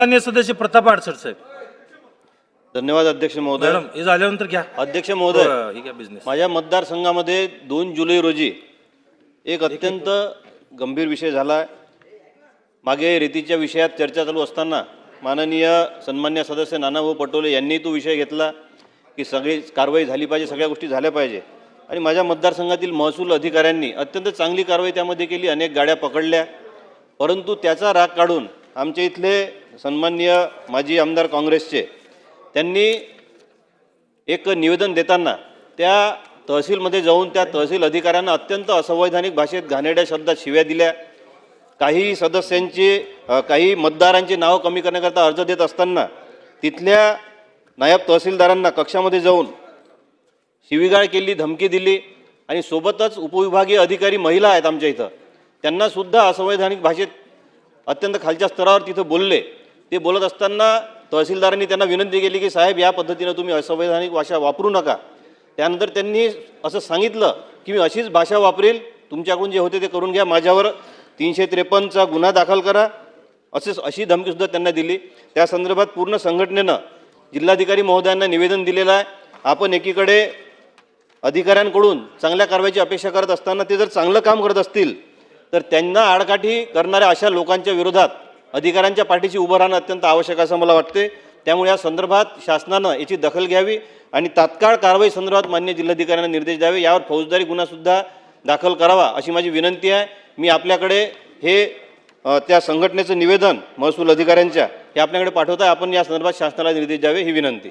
माननीय सदस्य प्रताप आडसर साहेब. धन्यवाद अध्यक्ष महोदय. मॅडम हे झाल्यानंतर घ्या. अध्यक्ष महोदय हो, हे घ्या बिझनेस माझ्या मतदारसंघामध्ये दोन जुलै रोजी एक अत्यंत गंभीर विषय झाला. आहे मागे रेतीच्या विषयात चर्चा चालू असताना माननीय सन्मान्य सदस्य नानाभाऊ पटोले यांनी तो विषय घेतला की सगळी कारवाई झाली पाहिजे सगळ्या गोष्टी झाल्या पाहिजे. आणि माझ्या मतदारसंघातील महसूल अधिकाऱ्यांनी अत्यंत चांगली कारवाई त्यामध्ये केली अनेक गाड्या पकडल्या. परंतु त्याचा राग काढून आमच्या इथले सन्माननीय माजी आमदार काँग्रेसचे त्यांनी एक निवेदन देताना त्या तहसीलमध्ये जाऊन त्या तहसील अधिकाऱ्यांना अत्यंत असंवैधानिक भाषेत घाणेरड्या शब्दात शिव्या दिल्या. काही सदस्यांची काही मतदारांची नावं कमी करण्याकरता अर्ज देत असताना तिथल्या नायब तहसीलदारांना कक्षामध्ये जाऊन शिवीगाळ केली धमकी दिली आणि सोबतच उपविभागीय अधिकारी महिला आहेत आमच्या इथं. त्यांनासुद्धा असंवैधानिक भाषेत अत्यंत खालच्या स्तरावर तिथं बोलले. ते बोलत असताना तहसीलदारांनी त्यांना विनंती केली की साहेब या पद्धतीनं तुम्ही असंवैधानिक भाषा वापरू नका. त्यानंतर त्यांनी असं सांगितलं की मी अशीच भाषा वापरेल. तुमच्याकडून जे होते ते करून घ्या. माझ्यावर तीनशे त्रेपन्नचा गुन्हा दाखल करा. असेच अशी धमकीसुद्धा त्यांना दिली. त्या संदर्भात पूर्ण संघटनेनं जिल्हाधिकारी महोदयांना निवेदन दिलेलं आहे. आपण एकीकडे अधिकाऱ्यांकडून चांगल्या कारवाईची अपेक्षा करत असताना ते जर चांगलं काम करत असतील तर त्यांना आडकाठी करणाऱ्या अशा लोकांच्या विरोधात अधिकाऱ्यांच्या पाठीशी उभं राहणं अत्यंत आवश्यक असं मला वाटते त्यामुळे या संदर्भात शासनानं याची दखल घ्यावी आणि तात्काळ कारवाई संदर्भात मान्य जिल्हाधिकाऱ्यांना निर्देश द्यावे. यावर फौजदारी गुन्हासुद्धा दाखल करावा अशी माझी विनंती आहे. मी आपल्याकडे हे त्या संघटनेचं निवेदन महसूल अधिकाऱ्यांच्या हे आपल्याकडे पाठवत आहे. आपण या संदर्भात शासनाला निर्देश द्यावे ही विनंती.